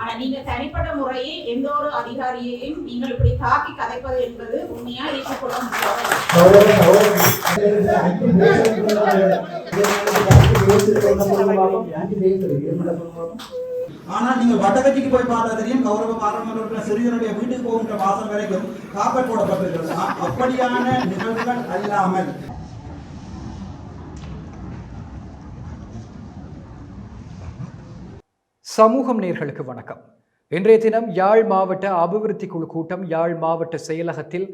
ஆனா நீங்க தனிப்பட்ட முறையில் எந்த ஒரு அதிகாரியையும் நீங்கள் இப்படி தாக்கி கதைப்பது என்பது உண்மையா ஏற்றுக்கொள்ள முடியாது. ஆனால் நீங்கள் வட்டக்கட்சிக்கு போய் பார்த்தா தெரியும் கௌரவ பாராளுமன்ற உறுப்பினர் வீட்டுக்கு போகின்ற வாசல் வரைக்கும் காப்பட் போடப்பட்டிருக்கிறது. அப்படியான நிகழ்வுகள் அல்லாமல். சமூகம் நேர்களுக்கு வணக்கம். இன்றைய தினம் யாழ் மாவட்ட அபிவிருத்தி குழு கூட்டம் யாழ் மாவட்ட செயலகத்தில்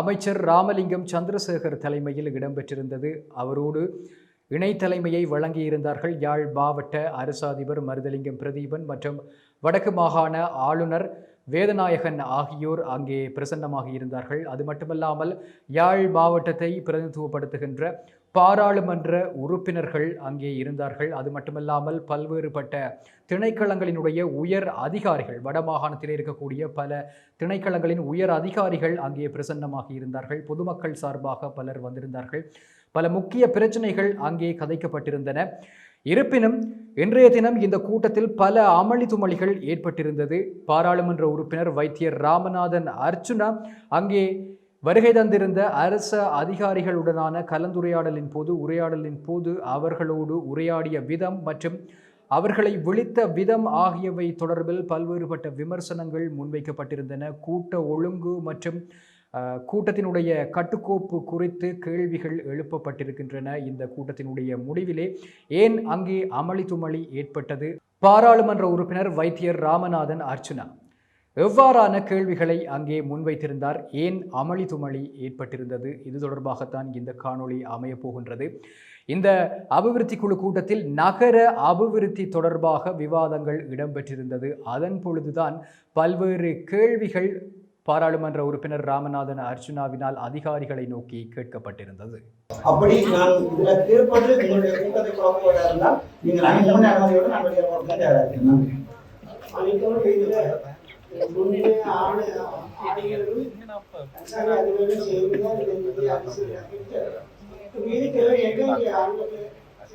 அமைச்சர் ராமலிங்கம் சந்திரசேகர் தலைமையில் இடம்பெற்றிருந்தது. அவரோடு இணை தலைமையை வழங்கியிருந்தார்கள் யாழ் மாவட்ட அரசாதிபர் மருதலிங்கம் பிரதீபன் மற்றும் வடக்கு மாகாண ஆளுநர் வேதநாயகன் ஆகியோர் அங்கே பிரசன்னமாக இருந்தார்கள் அது மட்டுமல்லாமல் யாழ் மாவட்டத்தை பிரதிநிதித்துவப்படுத்துகின்ற பாராளுமன்ற உறுப்பினர்கள் அங்கே இருந்தார்கள். அது மட்டுமல்லாமல் பல்வேறுபட்ட திணைக்களங்களினுடைய உயர் அதிகாரிகள் வடமாகாணத்தில் இருக்கக்கூடிய பல திணைக்களங்களின் உயர் அதிகாரிகள் அங்கே பிரசன்னமாக இருந்தார்கள். பொதுமக்கள் சார்பாக பலர் வந்திருந்தார்கள். பல முக்கிய பிரச்சனைகள் அங்கே கதைக்கப்பட்டிருந்தன. இருப்பினும் இன்றைய தினம் இந்த கூட்டத்தில் பல அமளி துமளிகள் ஏற்பட்டிருந்தது. பாராளுமன்ற உறுப்பினர் வைத்தியர் ராமநாதன் அர்ச்சுனா அங்கே வருகை தந்திருந்த அரச அதிகாரிகளுடனான கலந்துரையாடலின் போது உரையாடலின் போது அவர்களோடு உரையாடிய விதம் மற்றும் அவர்களை விழித்த விதம் ஆகியவை தொடர்பில் பல்வேறுபட்ட விமர்சனங்கள் முன்வைக்கப்பட்டிருந்தன. கூட்ட ஒழுங்கு மற்றும் கூட்டத்தினுடைய கட்டுக்கோப்பு குறித்து கேள்விகள் எழுப்பப்பட்டிருக்கின்றன. இந்த கூட்டத்தினுடைய முடிவிலே ஏன் அங்கே அமளி துமளி ஏற்பட்டது? பாராளுமன்ற உறுப்பினர் வைத்தியர் ராமநாதன் அர்ச்சுனா. எவ்வாறான கேள்விகளை அங்கே முன்வைத்திருந்தார்? ஏன் அமளி துமளி ஏற்பட்டிருந்தது? இது தொடர்பாகத்தான் இந்த காணொளி அமையப் போகின்றது. இந்த அபிவிருத்தி குழு கூட்டத்தில் நகர அபிவிருத்தி தொடர்பாக விவாதங்கள் இடம்பெற்றிருந்தது. அதன் பொழுதுதான் பல்வேறு கேள்விகள் பாராளுமன்ற உறுப்பினர் ராமநாதன் அர்ச்சுனாவினால் அதிகாரிகளை நோக்கி கேட்கப்பட்டிருந்தது. அப்படி நான் இதுல உங்களுடைய கூட்டத்தை நீங்கள்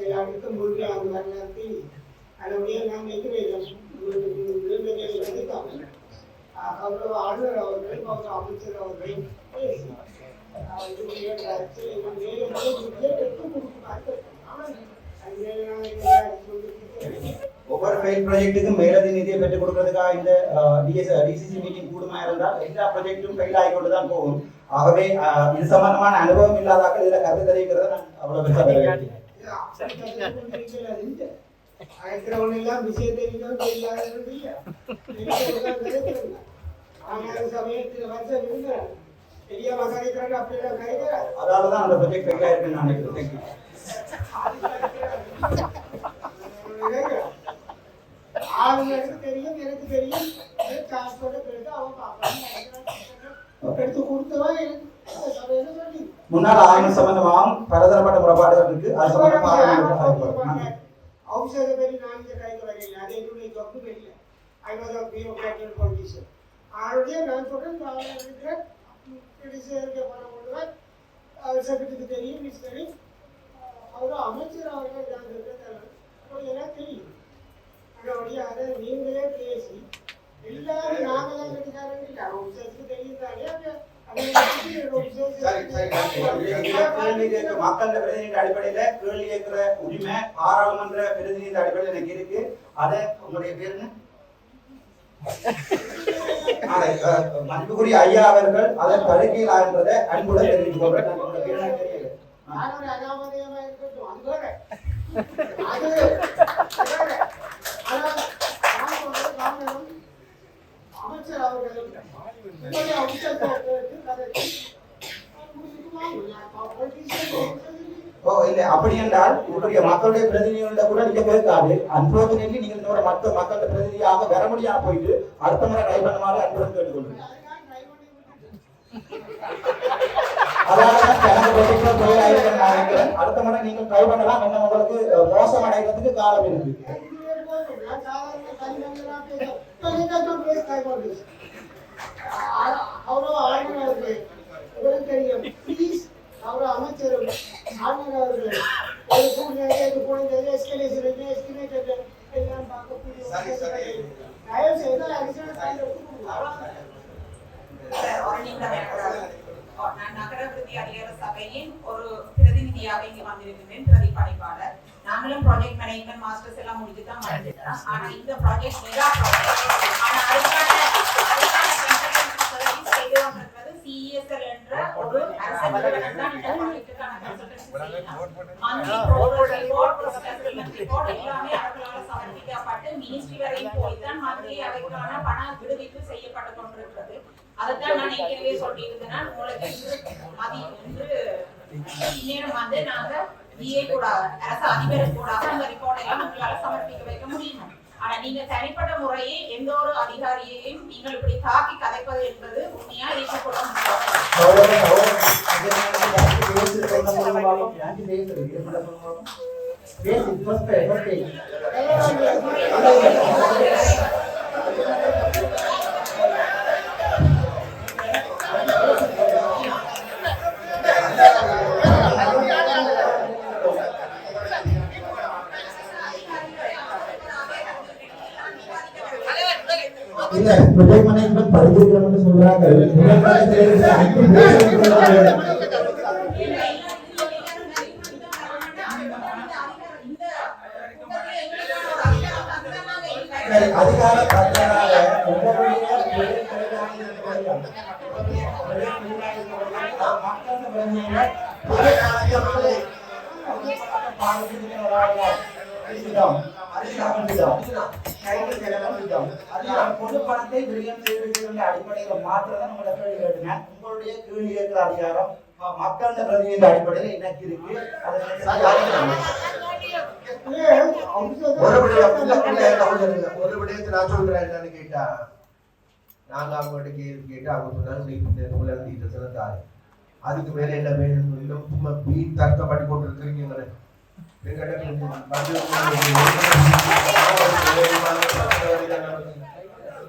அனைத்து ஆளுநர் அவர்கள் அமைச்சர் அவர்கள் பேசி கொடுக்கிறார்கள் ஆனால் ஒவ்வொரு ஃபெயில் ப்ராஜெக்ட்டுக்கும் மேலதி நிதியை பெற்றுக் கொடுக்கறதுக்காக இந்த டிஎஸ் டிசிசி மீட்டிங் கூடுமா இருந்தால் எல்லா ப்ராஜெக்ட்டும் ஃபெயில் ஆகி கொண்டு தான் போகும் ஆகவே இது சம்பந்தமான அனுபவம் இல்லாதாக்கள் இதுல கருத்து தெரிவிக்கிறத நான் அவ்வளவு பெருசா வரவேற்கிறேன் அழைக்கிறவனெல்லாம் விஷயத்தை இல்லாதவர்கள் இல்ல. இருக்கிறவங்க கிடைக்கிறது. ஆனால சமயத்துல வருஷம் இருக்கிறார். தெரியாம கரைக்கிறாங்க, அப்படியெல்லாம் கரைக்கிறார். அதனால தான் அந்த ப்ராஜெக்ட் ஃபெயில் ஆயிருக்குன்னு நான் நினைக்கிறேன் Thank you. அது கரைக்கிறார். கரைக்கிறார். ஆளுநருக்கு தெரியும் எனக்கு தெரியும் இது காசு போட்ட பிறகு அவன் பார்ப்பான் எடுத்து கொடுத்தவன் எனக்கு சபையில சொல்லி முன்னாள் ஆய்வு சம்பந்தமாகவும் பலதரப்பட்ட முறைப்பாடுகள் இருக்கு அது சம்பந்தமாக ஆய்வு செய்யப்படும். நன்றி. ಔಷಧ ಬೆಲೆ ನಾನು ಕೈಗೆ ಬರಲಿಲ್ಲ ಅದೇ ನೋಡಿ ದೊಡ್ಡ ಬೆಲೆ I was a bureaucratic politician ஆளுடைய நான் சொல்றேன் நான் இருக்கிற பிடிச்சதுக்கு பணம் கொடுவேன் செக்ரட்டரிக்கு தெரியும் மிஸ் தெரியும் அவர் அமைச்சர் அவர்கள் நான் இருக்கிறேன் எனக்கு தெரியும் அதனுடைய அதை நீங்களே பேசி எல்லாரும் நாங்களாம் கட்டிக்காரங்க இல்லை. மக்கள் பிரதிநிதி அடிப்படையில கேள்வி கேட்கிற உரிமை பாராளுமன்ற பிரதிநிதி அடிப்படையில் எனக்கு இருக்கு. அதை உங்களுடைய பேர் என்ன? மதிப்புக்குரிய ஐயா அவர்கள் அதை தடுக்கலாம் என்றதை அன்புடன் தெரிவித்துக் கொள்றேன் நான் உங்களுடைய பேர் எனக்கு தெரியல. நான் ஒரு அனாமதேயமா இருக்கட்டும் அது வேற அது வேற ஆனா நான் சொல்றது காரணம் அமைச்சர் அவர்கள் உங்களுடைய அமைச்சர் அவர்களுக்கு கதைக்கு ஓ இல்லை. அப்படி என்றால் உங்களுடைய மக்களுடைய பிரதிநிதிகள கூட நீங்க கேட்காது அன்பார்ச்சுனேட்லி நீங்க இன்னொரு மற்ற மக்களுடைய பிரதிநிதியாக வர முடியாம போயிட்டு அடுத்த முறை ட்ரை பண்ணுமாறு அன்புடன் கேட்டுக்கொள்றேன் அதாவது அடுத்த முறை நீங்க ட்ரை பண்ணலாம். என்ன உங்களுக்கு மோசம் அடைகிறதுக்கு காலம் இருக்கு. அவ்வளோ ஆளுநர் அவர்கள் உங்களுக்கு தெரியும் ப்ளீஸ் அவ்வளோ அமைச்சர் ஆளுநர் அவர்கள் ஒரு இது போனது எஸ்கலேஷன் எல்லாம் பார்க்கக்கூடிய. தயவு செய்து அடிஷனல். ஒரு அதிகார சபையின் பிரதிநிதியாக இங்கு வந்திருக்கிறேன் பிரதி பணிப்பாளர் நாங்களும் ப்ராஜெக்ட் மேனேஜ்மெண்ட் மாஸ்டர்ஸ் எல்லாம் முடிச்சு தான் ஆனா இந்த ப்ராஜெக்ட் மெகா ப்ராஜெக்ட் ஆனா அதுக்கான என்ற ஒரு அரசு சமர்ப்பிக்கப்பட்டு மினிஸ்ட்ரி போய் மந்திரி அவைக்கான பண விடுவிப்பு செய்யப்பட்டு கொண்டிருக்கிறது அதைத்தான் நான் ஏற்கனவே சொல்லியிருந்தேன் உங்களுக்கு இன்று இன்று இந்நேரம் வந்து நாங்க கூட அரசு அதிபர் கூட அந்த ரிப்போர்ட் எல்லாம் உங்களால சமர்ப்பிக்க வைக்க முடியும் ஆனா நீங்க தனிப்பட்ட முறையே எந்த ஒரு அதிகாரியையும் நீங்கள் இப்படி தாக்கி கதைப்பது என்பது உண்மையா ஏற்றுக்கொள்ள முடியாது இல்ல ப்ரொஜெக்ட் மேனேஜ்மெண்ட் படிச்சிருக்கிறவங்க சொல்றாங்க அதிகார பத்திரனால உங்களுடைய மக்கள் பிரச்சனைகளை பல காலத்திலே பொது பணத்தை விரியம் செய்வதற்கு அடிப்படையில் மாத்திரம் உங்களை கேள்வி கேட்டுங்க உங்களுடைய கேள்வி கேட்கிற அதிகாரம் மக்கள் பிரதிநிதி அடிப்படையில் எனக்கு இருக்கு. ஒரு விடயம். ஒரு விடயத்தை நான் சொல்றேன் என்னன்னு கேட்டா நாங்க அவங்ககிட்ட கேள்வி கேட்டு அவங்க சொன்னாங்க நீ இந்த நூலை டீட்டெயில்ஸ் எல்லாம் தாரு அதுக்கு மேல என்ன வேணும் இன்னும் சும்மா வீண் தர்க்கம் பண்ணி கொண்டு இருக்கிறீங்க எங்கிட்ட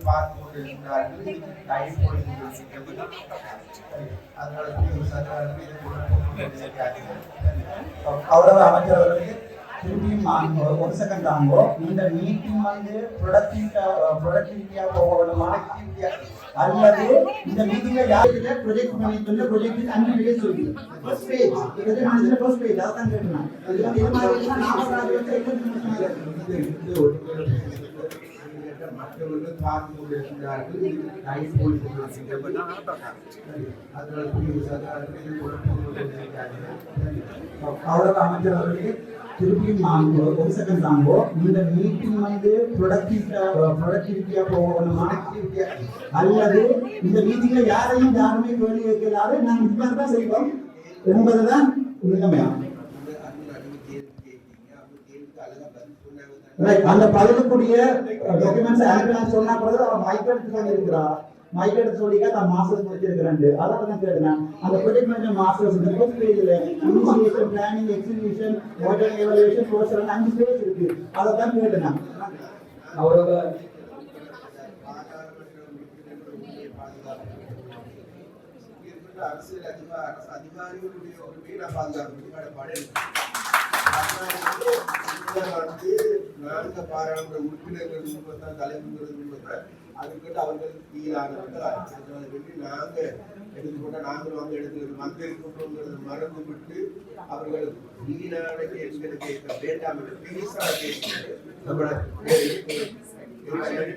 மற்றவர்கள் பார்த்து கொண்டிருக்கிறார்கள் இதுக்கு டைம் போய் கொண்டிருக்கிறது அதனால புரியுது அதனால இது கௌரவ அமைச்சர் அவர்களுக்கு திருப்பியும் நான் ஒரு- ஒரு செகண்ட் தாங்கோ இந்த மீட்டிங் வந்து ப்ரொடக்டிவ் ப்ரொடக்டிவிட்டியா போக வேணுமா அல்லது இந்த மீட்டிங்ல யாருக்குல ப்ரொஜெக்ட் மேனேஜ்மென்ட்ல ப்ரொஜெக்ட் அஞ்சு பேஜ் இருக்கு ஃபர்ஸ்ட் பேஜ் மற்றவர்கள் பார்த்து கொண்டிருக்கிறார்கள். இதுக்கு டைம் அமைச்சர் அவர்களுக்கு திருப்பியும் நான் ஒரு- செகண்ட் தாங்கோ இந்த மீட்டிங் வந்து ப்ரொடக்டிவ் ப்ரொடக்டிவிட்டியா போக அல்லது இந்த மீட்டிங்ல யாரையும் யாருமே கேள்வி கேட்கலாது. நாங்க இது தான் செய்வோம் என்பதுதான் உண்மையாகும் அந்த பதிலுக்குரிய டாக்குமெண்ட்ஸ் அனுப்பி சொன்னா கூட அவன் மைக் எடுத்து சொல்லியிருக்கிறா. மைக் எடுத்து சொல்லிக்க நான் மாஸ்டர்ஸ் முடிச்சிருக்கிறேன் அதான் தான் கேட்டேன். அந்த ப்ரொஜெக்ட் மேனேஜர் மாஸ்டர்ஸ் இந்த ஃபர்ஸ்ட் பேஜ்ல initiation planning execution model evolution process அஞ்சு பேஜ் இருக்கு. அதை தான் கேட்டேன் அவரோட கௌரவ அரசியல் அதிகார அரசு அதிகாரிகளுடைய ஒரு வீண பாதுகாப்பு கடப்பாடு வந்து நான்கு பாராளுமன்ற உறுப்பினர்கள் முன்பத்தான் தலைவர்கள் முன்பத்தான் அதுக்கிட்ட அவர்கள் கீழானவர்கள் அதனால வேண்டி எடுத்துக்கொண்ட நாங்கள் வந்து எடுத்து வந்திருக்கிறோங்கிறத மறந்து விட்டு அவர்கள் வீணான கேள்விகளை கேட்க வேண்டாம் என்று பெரிசான கேள்வி நம்மளோட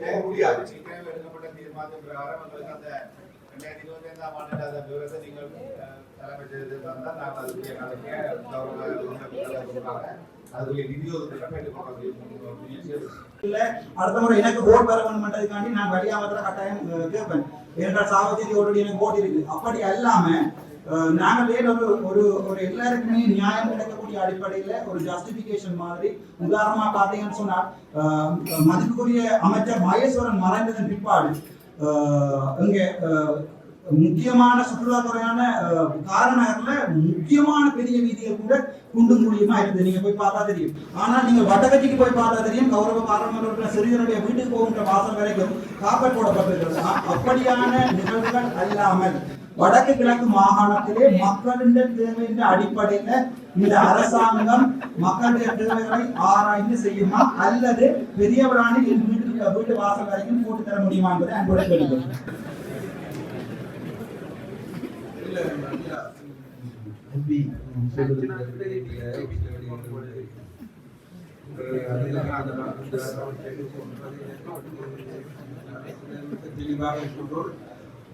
போக முடியாது பிரகாரம் அந்த ரெண்டாயிரத்தி இருபத்தி ஐந்தாம் ஆண்டு அந்த விவரத்தை நீங்கள் தலைமை நாங்கள் அதுக்குரிய அதுக்குரிய நிதி அடுத்த முறை எனக்கு ஓட் பெற வேணும்ன்றதுக்காண்டி நான் வெளியாமத்துல கட்டாயம் கேட்பேன் ஏனென்றால் சாவச்சேரி ஓட்டு எனக்கு ஓட் இருக்கு அப்படி அல்லாம நாங்களே ஒரு ஒரு ஒரு எல்லாருக்குமே நியாயம் கிடைக்கக்கூடிய அடிப்படையில ஒரு ஜஸ்டிபிகேஷன் மாதிரி உதாரணமா பாத்தீங்கன்னு சொன்னால் மதிப்புக்குரிய அமைச்சர் மகேஸ்வரன் மறைந்ததன் பிற்பாடு இங்க முக்கியமான சுற்றுலாத்துறையான காரநகர்ல முக்கியமான பெரிய வீதிகள் கூட குண்டும் குழியுமா இருக்குது. நீங்க போய் பார்த்தா தெரியும். ஆனா நீங்க வடகட்சிக்கு போய் பார்த்தா தெரியும். கௌரவ பாராளுமன்ற உறுப்பினர் சிறிதனுடைய வீட்டுக்கு போகின்ற வாசல் வரைக்கும் காப்பட் போடப்பட்டிருக்கிறது. அப்படியான நிகழ்வுகள் அல்லாமல் வடக்கு கிழக்கு மாகாணத்திலே மக்களின் தேவையின் அடிப்படையில இந்த அரசாங்கம் மக்களுடைய தேவைகளை ஆராய்ந்து செய்யுமா? அல்லது பெரியவரானில் என் வீட்டுக்கு வீட்டு வாசல் வரைக்கும் போட்டு தர முடியுமா என்பதை அன்போடு கேட்டுக்கொள்கிறேன். இல்ல, தெளிவாக இருக்கின்றோம்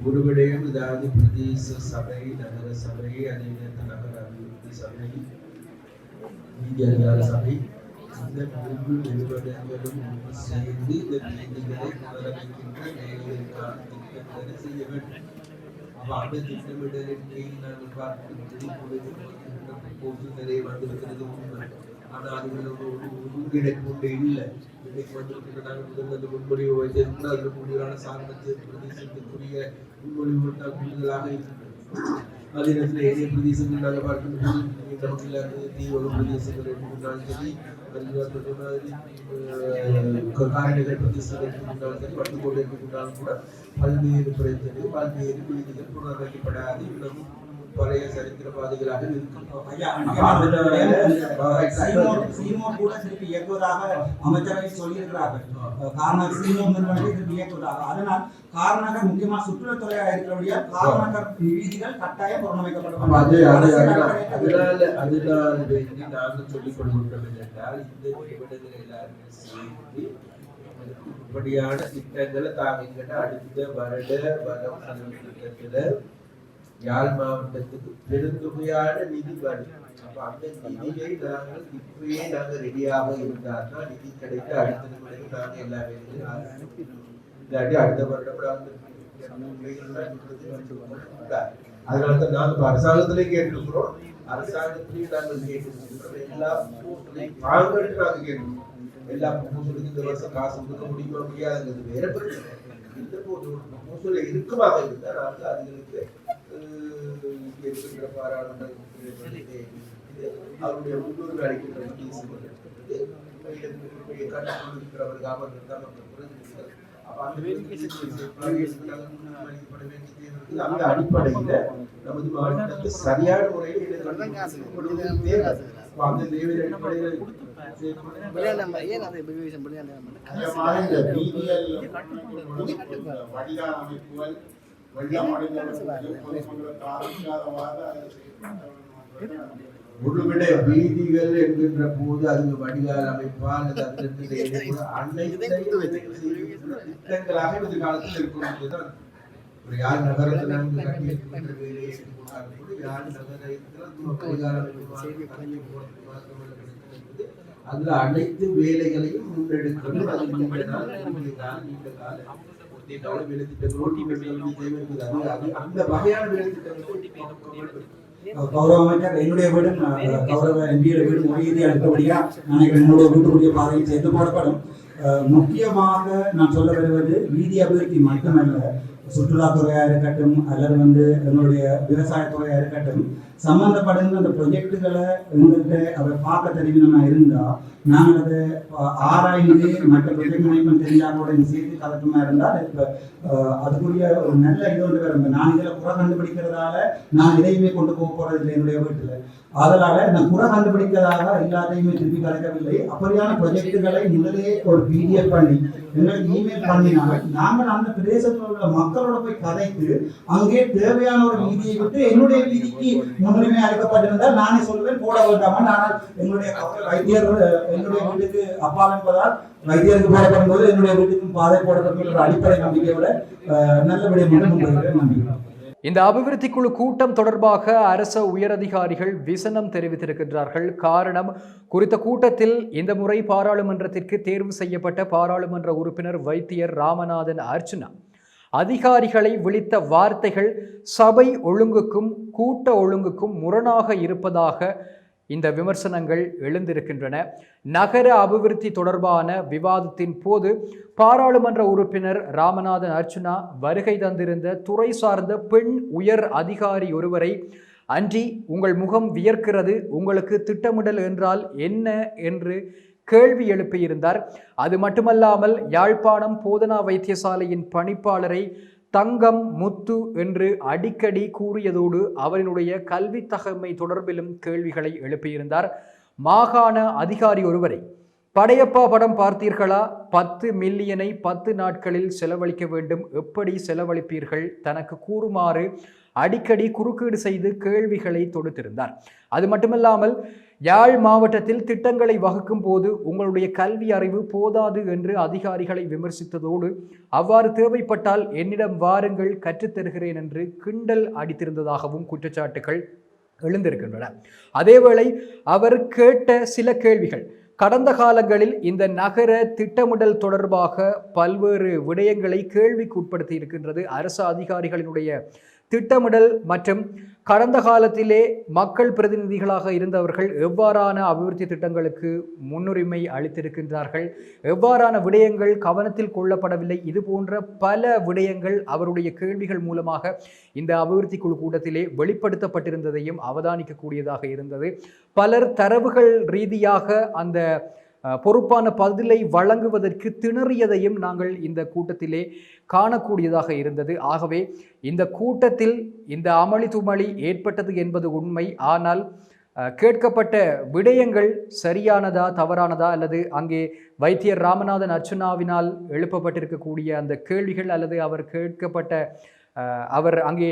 ஒரு விடயம் அதாவது பிரதேச சபை நகர சபை அதே நேரத்தில் நகர அபிவிருத்தி சபை நீதி அதிகார சபை இந்த மூன்று நிறுவனங்களும் சேர்ந்து இந்த திட்டங்களை செய்ய வேண்டும் அந்த திட்டமிடலின் கீழ் நாங்கள் நிறைய வந்திருக்கிறது உண்மை ஒரு ஒருங்கிணைப்பு இல்லை இன்னைக்கு வந்திருக்கிற நாங்கள் முதல்ல முன்மொழிவு அதில் கூடுதலான பிரதேசத்துக்குரிய தான் கூடுதலாக அதே நேரத்தில் பிரதேசங்கள் நாங்கள் நமக்கு இல்லாத பிரதேசங்கள் சரி காரணிகள் பிரதேசங்கள் எடுத்துக்கிட்டாலும் சரி வட்டுக்கோடு எடுத்துக்கிட்டாலும் கூட பல்வேறு பிரச்சனை பல்வேறு வீடுகள் புனரமைக்கப்படாது இன்னும் பழைய சரித்திர பாதைகளாக இருக்கும் ஐயா, முக்கியமான ஒரு விடயம், இந்த சீமோர் சீமோர் கூட திருப்பி இயக்குவதாக அமைச்சரவை சொல்லியிருக்கிறார்கள் காரணம் சீமோர் நிறுவனத்தை திருப்பி இயக்குவதாக. அதனால் காரணங்கள் முக்கியமா சுற்றுலாத்துறையாக இருக்கிறபடியா காரணங்கள் வீதிகள் கட்டாயம் புறணமைக்கப்படும் அப்ப அது அது அதனால அதனால அதனால வேண்டி நாங்கள் சொல்லிக் கொள்கின்றோம் என்றால் இந்த நிறுவனங்கள் எல்லாருமே சேர்ந்து இப்படியான திட்டங்களை தாங்க அடுத்த வருட செலவு திட்டத்துல யாழ் மாவட்டத்துக்கு பெருந்தொகையான நிதி வரும் அப்ப அந்த நிதியை நாங்கள் இப்பயே நாங்கள் ரெடியாக இருந்தால்தான் நிதி கிடைத்து அடுத்த முறைக்கு நாங்கள் எல்லா வேலையும் இல்லாட்டி அடுத்த வருடம் நாங்கள் அரசாங்கத்திலே கேட்டிருக்கிறோம். அரசாங்கத்திலையும் நாங்கள் கேட்டிருக்கிறோம். எல்லா வாங்கன்னு கேட்டிருக்கிறோம். எல்லா ப்ரொபோசலுக்கும் இந்த வருஷம் காசு கொடுக்க முடியுமா முடியாதுங்கிறது வேற பிரச்சனை. இந்த ப்ரொபோசல் இருக்குமாக அதுகளுக்கு அஹ், பாராளுமன்ற அவருடைய உள்ளூர் அளிக்கின்ற இருக்கிறவர்கள் அவர்கள் தான் அந்த வேண்டிய அந்த நமது சரியான முறையில் அந்த அடிப்படையில் வடிகால் அமைப்புகள் முழுவிட வீதிகள் என்கின்ற போது அது வடிகால் அமைப்பா அல்லது அதிலிருந்து இடையில அனைத்தையும் திட்டங்களாக எதிர்காலத்தில் இருக்கும் என்பதுதான். ஒரு யார் நகரத்தில் கட்டியிருக்கின்ற வேலையை யார் அதுல அனைத்து வேலைகளையும் முன்னெடுக்கணும் அது நீண்ட கால கால வேலை திட்டங்களோடு இவர்களுக்கு தேவை இருக்குது. அது அது அந்த வகையான வேலை திட்டங்கள் கௌரவ அமைச்சர் என்னுடைய வீடும் கௌரவ எம்பியோட வீடும் ரீதியாக இருக்கபடியா நினைக்கிறேன் என்னுடைய வீட்டுக்குரிய பாதையில் சேர்த்து போடப்படும். முக்கியமாக நான் சொல்ல வருவது வீதி அபிவிருத்தி மட்டுமல்ல சுற்றுலாத்துறையா இருக்கட்டும் அல்லது வந்து எங்களுடைய விவசாயத்துறையா இருக்கட்டும் சம்பந்தப்படுகிற அந்த ப்ரொஜெக்டுகளை எங்கள்கிட்ட அதை பார்க்க தெரிவினமா இருந்தா நாங்கள் அதை ஆராய்ந்து மற்ற ப்ரொஜெக்ட் மேனேஜ்மெண்ட் தெரிஞ்சாங்களோட சேர்த்து கலக்கமா இருந்தால் இப்போ அதுக்குரிய ஒரு நல்ல இது வந்து நான் இதில் குறை கண்டுபிடிக்கிறதால நான் இதையுமே கொண்டு போக போறது இல்லை என்னுடைய வீட்டுல. அதனால நான் குறை கண்டுபிடிக்கிறதாக எல்லாத்தையுமே திருப்பி கலைக்கவில்லை அப்படியான ப்ரொஜெக்டுகளை முதலே ஒரு பிடிஎஃப் பண்ணி எங்களுக்கு இமெயில் பண்ணினாங்க நாங்கள் அந்த பிரதேசத்தில் உள்ள மக்களோட போய் கதைத்து அங்கே தேவையான ஒரு வீதியை விட்டு என்னுடைய வீதிக்கு முன்னுரிமை அளிக்கப்பட்டிருந்தால் நானே சொல்வேன் போட வேண்டாமல் ஆனால் எங்களுடைய வைத்தியர் என்னுடைய வீட்டுக்கு அப்பா என்பதால் வைத்தியருக்கு போடப்படும் போது என்னுடைய வீட்டுக்கும் பாதை போடப்படும் அடிப்படை நம்பிக்கையோட நல்லபடியாக நம்பிக்கை இந்த அபிவிருத்தி குழு கூட்டம் தொடர்பாக அரச உயரதிகாரிகள் விசனம் தெரிவித்திருக்கின்றார்கள். காரணம் குறித்த கூட்டத்தில் இந்த முறை பாராளுமன்றத்திற்கு தேர்வு செய்யப்பட்ட பாராளுமன்ற உறுப்பினர் வைத்தியர் ராமநாதன் அர்ச்சனா அதிகாரிகளை விழித்த வார்த்தைகள் சபை ஒழுங்குக்கும் கூட்ட ஒழுங்குக்கும் முரணாக இருப்பதாக இந்த விமர்சனங்கள் எழுந்திருக்கின்றன. நகர அபிவிருத்தி தொடர்பான விவாதத்தின் போது பாராளுமன்ற உறுப்பினர் ராமநாதன் அர்ச்சுனா வருகை தந்திருந்த துறை சார்ந்த பெண் உயர் அதிகாரி ஒருவரை அன்றி உங்கள் முகம் வியர்க்கிறது உங்களுக்கு திட்டமிடல் என்றால் என்ன? என்று கேள்வி எழுப்பியிருந்தார். அது மட்டுமல்லாமல் யாழ்ப்பாணம் போதனா வைத்தியசாலையின் பணிப்பாளரை தங்கம் முத்து என்று அடிக்கடி கூறியதோடு அவரினுடைய கல்வி தகமை தொடர்பிலும் கேள்விகளை எழுப்பியிருந்தார். மாகாண அதிகாரி ஒருவரை படையப்பா படம் பார்த்தீர்களா? பத்து மில்லியனை பத்து நாட்களில் செலவழிக்க வேண்டும். எப்படி செலவழிப்பீர்கள்? தனக்கு கூறுமாறு அடிக்கடி குறுக்கீடு செய்து கேள்விகளை தொடுத்திருந்தார். அது மட்டுமல்லாமல் யாழ் மாவட்டத்தில் திட்டங்களை வகுக்கும் போது உங்களுடைய கல்வி அறிவு போதாது என்று அதிகாரிகளை விமர்சித்ததோடு அவ்வாறு தேவைப்பட்டால் என்னிடம் வாருங்கள் கற்றுத்தருகிறேன் என்று கிண்டல் அடித்திருந்ததாகவும் குற்றச்சாட்டுகள் எழுந்திருக்கின்றன. அதேவேளை அவர் கேட்ட சில கேள்விகள் கடந்த காலங்களில் இந்த நகர திட்டமிடல் தொடர்பாக பல்வேறு விடயங்களை கேள்விக்குட்படுத்தி இருக்கின்றது. அரசு அதிகாரிகளினுடைய திட்டமிடல் மற்றும் கடந்த காலத்திலே மக்கள் பிரதிநிதிகளாக இருந்தவர்கள் எவ்வாறான அபிவிருத்தி திட்டங்களுக்கு முன்னுரிமை அளித்திருக்கின்றார்கள் எவ்வாறான விடயங்கள் கவனத்தில் கொள்ளப்படவில்லை இது போன்ற பல விடயங்கள் அவருடைய கேள்விகள் மூலமாக இந்த அபிவிருத்தி குழு கூட்டத்திலே வெளிப்படுத்தப்பட்டிருந்ததையும் அவதானிக்கக்கூடியதாக இருந்தது. பலர் தரவுகள் ரீதியாக அந்த பொறுப்பான பதிலை வழங்குவதற்கு திணறியதையும் நாங்கள் இந்த கூட்டத்திலே காணக்கூடியதாக இருந்தது. ஆகவே இந்த கூட்டத்தில் இந்த அமளி துமளி ஏற்பட்டது என்பது உண்மை. ஆனால் கேட்கப்பட்ட விடயங்கள் சரியானதா தவறானதா அல்லது அங்கே வைத்தியர் ராமநாதன் அர்ச்சுனாவினால் எழுப்பப்பட்டிருக்கக்கூடிய அந்த கேள்விகள் அல்லது அவர் கேட்கப்பட்ட அவர் அங்கே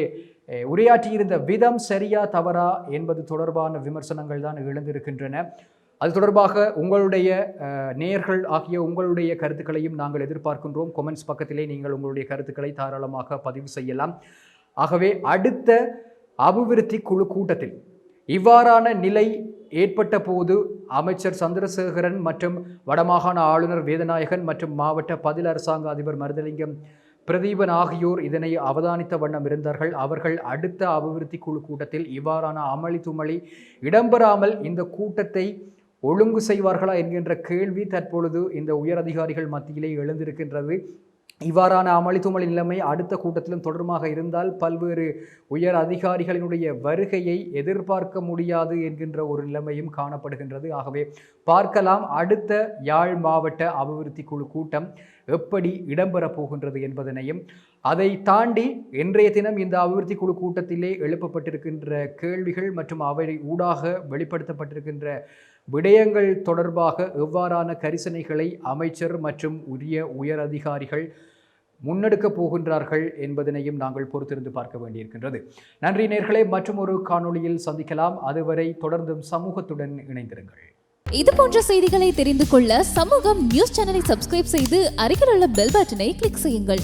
உரையாற்றியிருந்த விதம் சரியா தவறா என்பது தொடர்பான விமர்சனங்கள் தான் எழுந்திருக்கின்றன. அது தொடர்பாக உங்களுடைய நேர்கள் நேயர்கள் ஆகிய உங்களுடைய கருத்துக்களையும் நாங்கள் எதிர்பார்க்கின்றோம். கொமெண்ட்ஸ் பக்கத்திலே நீங்கள் உங்களுடைய கருத்துக்களை தாராளமாக பதிவு செய்யலாம். ஆகவே அடுத்த அபிவிருத்தி குழு கூட்டத்தில் இவ்வாறான நிலை ஏற்பட்ட போது அமைச்சர் சந்திரசேகரன் மற்றும் வடமாகாண ஆளுநர் வேதநாயகன் மற்றும் மாவட்ட பதில் அரசாங்க அதிபர் மருதலிங்கம் பிரதீபன் ஆகியோர் இதனை அவதானித்த வண்ணம் இருந்தார்கள். அவர்கள் அடுத்த அபிவிருத்தி குழு கூட்டத்தில் இவ்வாறான அமளி துமளி இடம்பெறாமல் இந்த கூட்டத்தை ஒழுங்கு செய்வார்களா என்கின்ற கேள்வி தற்பொழுது இந்த உயர் அதிகாரிகள் மத்தியிலே எழுந்திருக்கின்றது. இவ்வாறான அமளி நிலைமை அடுத்த கூட்டத்திலும் தொடருமாக இருந்தால் பல்வேறு உயர் அதிகாரிகளினுடைய வருகையை எதிர்பார்க்க முடியாது என்கின்ற ஒரு நிலைமையும் காணப்படுகின்றது. ஆகவே பார்க்கலாம் அடுத்த யாழ் மாவட்ட அபிவிருத்தி குழு கூட்டம் எப்படி இடம்பெறப் போகின்றது என்பதனையும். அதை தாண்டி இன்றைய தினம் இந்த அபிவிருத்தி குழு கூட்டத்திலே எழுப்பப்பட்டிருக்கின்ற கேள்விகள் மற்றும் அவை ஊடாக வெளிப்படுத்தப்பட்டிருக்கின்ற விடயங்கள் தொடர்பாக எவ்வாறான கரிசனைகளை அமைச்சர் மற்றும் உரிய உயர் அதிகாரிகள் முன்னெடுக்கப் போகின்றார்கள் என்பதனையும் நாங்கள் பொறுத்திருந்து பார்க்க வேண்டியிருக்கின்றது. நன்றி நேர்களே மற்றும் ஒரு காணொளியில் சந்திக்கலாம். அதுவரை தொடர்ந்தும் சமூகத்துடன் இணைந்திருங்கள். இது போன்ற செய்திகளை தெரிந்து கொள்ள சமூகம் நியூஸ் சேனலை சப்ஸ்கிரைப் செய்து அருகில் உள்ள பெல் பட்டனை கிளிக் செய்யுங்கள்.